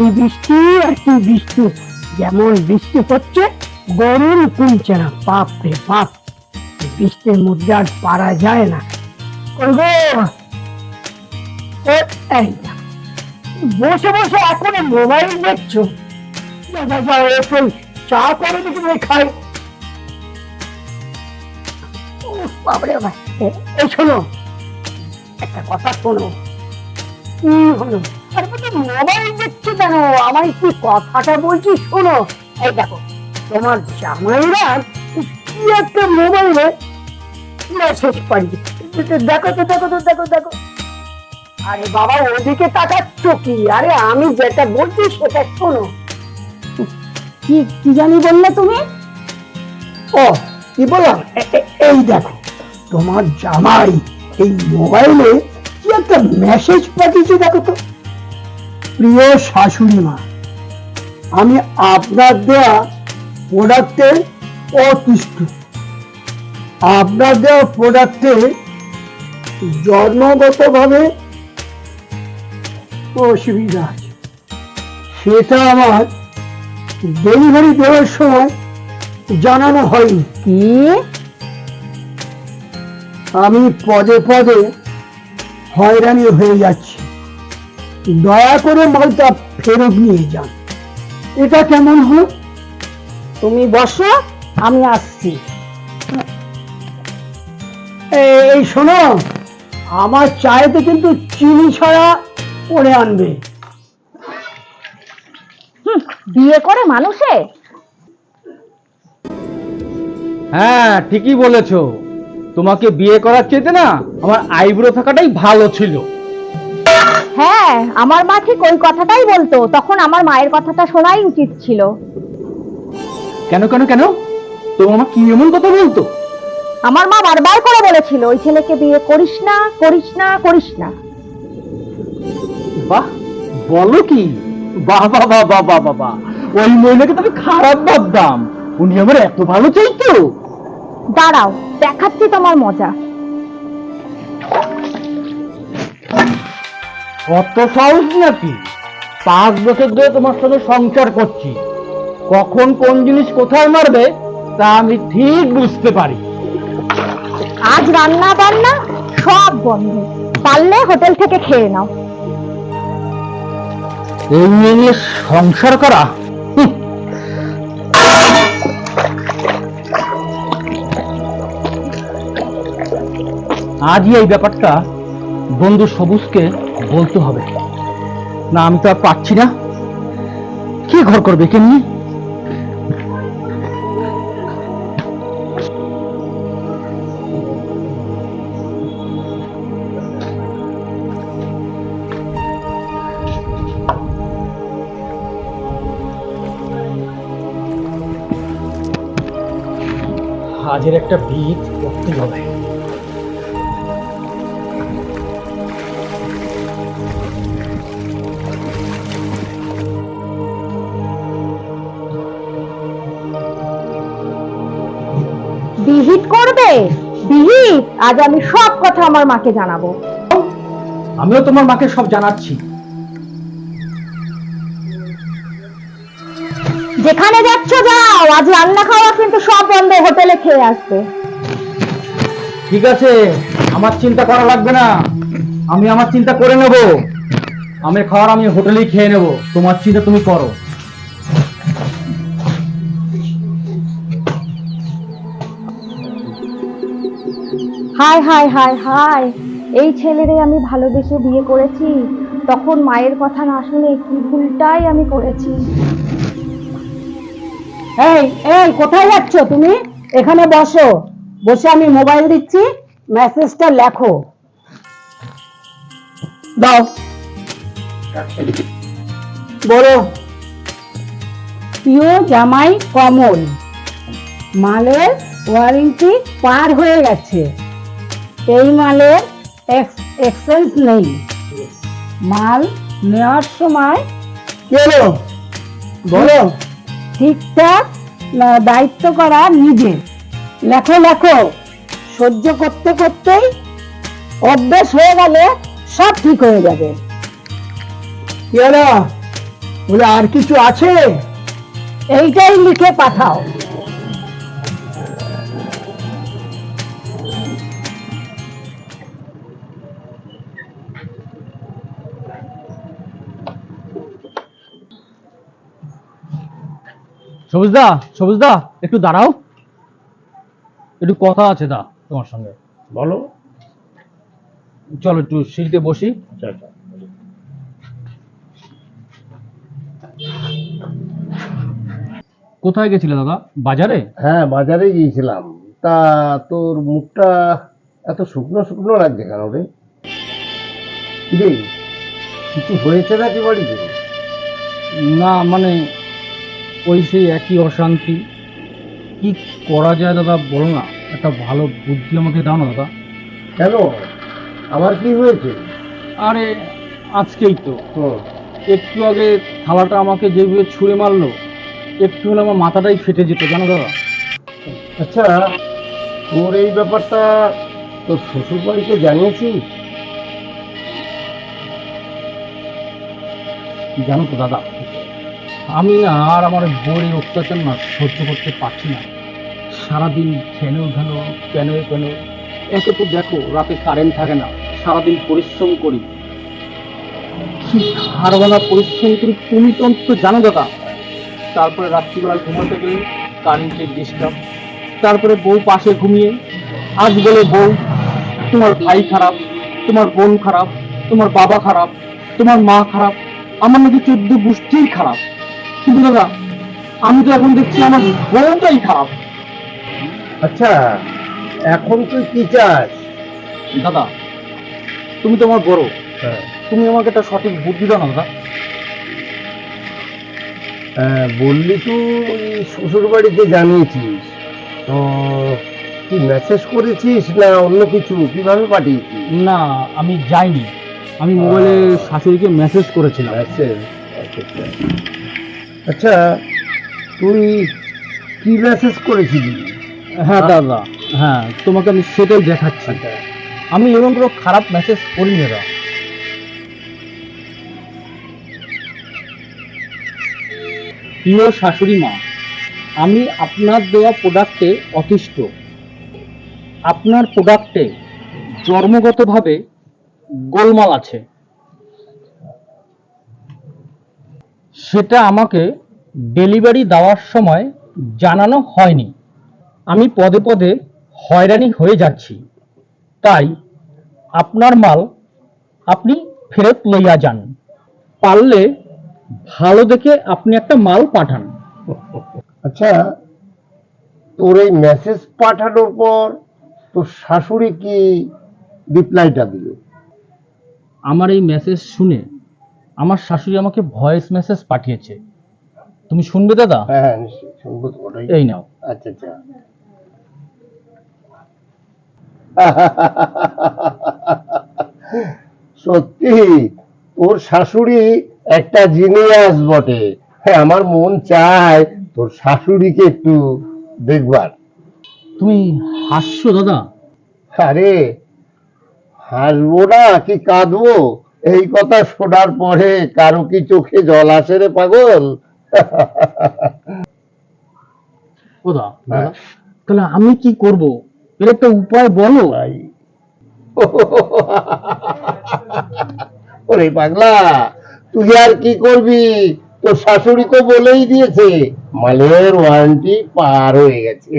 এই বৃষ্টি আর কি বৃষ্টি, যেমন বৃষ্টি হচ্ছে, গরম কমছে না। বাপ রে বাপ বৃষ্টির মধ্যে আর পারা যায় না। বসে বসে এখন মোবাইল দেখছ? চা করে দেখি খাই? বাবারে এই শোনো, একটা কথা শোনো। কি হলো? মোবাইল দেখছ কেন আমার কথাটা বলছি শোনো এই দেখো, তোমার জামাইরা কি একটা মোবাইলে মেসেজ পাঠিয়ে দেখো তো দেখো তো দেখো দেখো আরে বাবা ওদিকে তাকাচ্ছ কি আরে আমি যেটা বলছি সেটা শোনো কি কি জানি বললে তুমি ও কি বললাম এই দেখো তোমার জামাই এই মোবাইলে কি একটা মেসেজ পাঠিয়েছে দেখো তো। প্রিয় শাশুড়ি মা আমি আপনার দেওয়া প্রোডাক্টের অতুষ্ট। আপনার দেওয়া প্রোডাক্টে জন্মগতভাবে অসুবিধা আছে। সেটা আমার ডেলিভারি দেওয়ার সময় জানানো হয়নি। কি? আমি পদে পদে হয়রানি হয়ে যাচ্ছি। দয়া করে মালটা ফেরত নিয়ে যান। এটা কেমন হলো তুমি বসো আমি আসছি। এই- শোনো আমার চায়েতে কিন্তু চিনি ছাড়া করে আনবে। বিয়ে করে মানুষে? হ্যাঁ ঠিকই বলেছ। তোমাকে বিয়ে করার চেয়েতে না আমার আইব্রো থাকাটাই ভালো ছিল। হ্যাঁ আমার মা ঠিক ওই কথাটাই বলতো। তখন আমার মায়ের কথাটা শোনাই উচিত ছিল। কেন কেন কেন? তোমার মা কি এমন কথা বলতো? আমার মা বারবার করে বলেছিল ওই ছেলেকে বিয়ে করিস না করিস না করিস না। বাহ বলো কি? বাহ বাহ বাহ বাহ বাহ বাহ বাহ। ওই মহিলাকে তুমি খারাপ ভাবতাম। উনি আমার এত ভালো চাইতো। দাঁড়াও দেখাচ্ছি তোমার মজা। কত সাহস নাকি? পাঁচ বছর ধরে তোমার সাথে সংসার করছি। কখন কোন জিনিস কোথায় মারবে তা আমি ঠিক বুঝতে পারি। আজ রান্না বান্না সব বন্ধ। পারলে হোটেল থেকে খেয়ে নাও। এই মেয়ে নিয়ে সংসার করা। আজই এই ব্যাপারটা বন্ধু সবুজকে বলতে হবে। না, আমি তো আর পাচ্ছি না। কি ঘর করবে কে নিয়ে? একটা ভিত করতে হবে। আজ আমি সব কথা আমার মাকে জানাব। আমিও তোমার মাকে সব জানাচ্ছি। যেখানে যাচ্ছ যাও আজ রান্না খাওয়া কিন্তু সব বন্ধ হোটেলে খেয়ে আসবে। ঠিক আছে আমার চিন্তা করা লাগবে না। আমি আমার চিন্তা করে নেব। আমি খাওয়ার আমি হোটেলেই খেয়ে নেব। তোমার চিন্তা তুমি করো। Hi hi hi hi. এই ছেলেরে আমি ভালোবেসে বিয়ে করেছি। তখন মায়ের কথা না শুনে কি ভুলটাই আমি করেছি। এই এই, কোথায় যাচ্ছ তুমি? এখানে বসো। বসে আমি মোবাইল দিচ্ছি, মেসেজটা লেখো। দাও। বলো। প্রিয় জামাই কমল। মালের ওয়ারেন্টি পার হয়ে গেছে। এই মালের এক্সচেঞ্জ নেই। মাল নেওয়ার সময় কেলো বলো। ঠিকঠাক দায়িত্ব করা নিজে। লেখো লেখো। সহ্য করতে করতেই অভ্যেস হয়ে গেলে সব ঠিক হয়ে যাবে। কি হলো? বলে আর কিছু আছে? এইটাই লিখে পাঠাও। সবুজদা সবুজদা একটু দাঁড়াও। একটু কথা আছে দা তোমার সঙ্গে। বলো। চলো একটু সিঁড়িতে বসি। আচ্ছা আচ্ছা কোথায় গেছিলে দাদা? বাজারে? হ্যাঁ বাজারে গিয়েছিলাম। তা তোর মুখটা এত শুকনো শুকনো লাগছে কেন রে? রে কিছু হয়েছে নাকি বাড়িতে? না মানে ওই সেই একই অশান্তি। কি করা যায় দাদা? বলো না। একটা ভালো বুদ্ধি আমাকে দাও না দাদা। কেন? আবার কি হয়েছে? আরে আজকেই তো। একটু আগে থালাটা আমাকে যেভাবে ছুঁড়ে মারলো একটু হলে আমার মাথাটাই ফেটে যেত জানো দাদা। আচ্ছা তোর এই ব্যাপারটা তোর শ্বশুর বাড়িতে জানিয়েছিস জানো তো দাদা আমি না আর আমার বউয়ের অত্যাচার না সহ্য করতে পারছি না। সারাদিন কেন কেন কেন কেন একে তো দেখো, রাতে কারেন্ট থাকে না। সারাদিন পরিশ্রম করি। কি হারবেলা পরিশ্রম করি, তুমি তো অন্তত জানো দাদা। তারপরে রাত্রিবেলা ঘুমাতে গেলে কারেন্টের ডিস্টার্ব তারপরে বউ পাশে ঘুমিয়ে, আজ বলে বউ, তোমার ভাই খারাপ, তোমার বোন খারাপ, তোমার বাবা খারাপ, তোমার মা খারাপ, আমার নাকি চোদ্দ গোষ্ঠীই খারাপ। কিন্তু দাদা আমি তো এখন দেখছি আমার বউটাই খারাপ। আচ্ছা এখন তুই কি চাস? দাদা তুমি তো আমার বড়। হ্যাঁ। তুমি আমাকে একটা সঠিক বুদ্ধি দাও না দাদা। হ্যাঁ, বললি তুই শ্বশুর বাড়িতে জানিয়েছিস। তো তুই মেসেজ করেছিস না অন্য কিছু? কীভাবে পাঠিয়েছিস? না আমি যাইনি। আমি মোবাইলে শাশুড়িকে মেসেজ করেছিলাম। মেসেজ আচ্ছা তুই কি মেসেজ করেছিলি? হ্যাঁ দাদা। হ্যাঁ তোমাকে আমি সেটাই দেখাচ্ছি। আমি এরকম কোনো খারাপ মেসেজ করিনি দাদা। প্রিয় শাশুড়ি মা আমি আপনার দেওয়া প্রোডাক্টে অতিষ্ঠ। আপনার প্রোডাক্টে জন্মগতভাবে গোলমাল আছে। সেটা আমাকে ডেলিভারি দেওয়ার সময় জানানো হয়নি। আমি পদে পদে হয়রানি হয়ে যাচ্ছি। তাই আপনার মাল আপনি ফেরত লইয়া যান। পারলে ভালো দেখে আপনি একটা মাল পাঠান। আচ্ছা তোর এই মেসেজ পাঠানোর পর তোর শাশুড়ি কি রিপ্লাইটা দিল? আমার এই মেসেজ শুনে আমার শাশুড়ি আমাকে ভয়েস মেসেজ পাঠিয়েছে। তুমি শুনবে দাদা? হ্যাঁ হ্যাঁ শুনব এই নাও। আচ্ছা আচ্ছা। সত্যি তোর শাশুড়ি একটা জিনিয়াস বটে। হ্যাঁ আমার মন চায় তোর শাশুড়িকে একটু দেখবার। তুমি হাসছো দাদা? আরে হাসবো না কি কাঁদবো? এই কথা শোনার পরে কারও কি চোখে জল আসে রে পাগল? ও তাহলে আমি কি করব? এর একটা উপায় বলো। ভাই। ওরে পাগলা তুই আর কি করবি? তোর শাশুড়ি তো বলেই দিয়েছে মালের ওয়ারেন্টি পার হয়ে গেছে।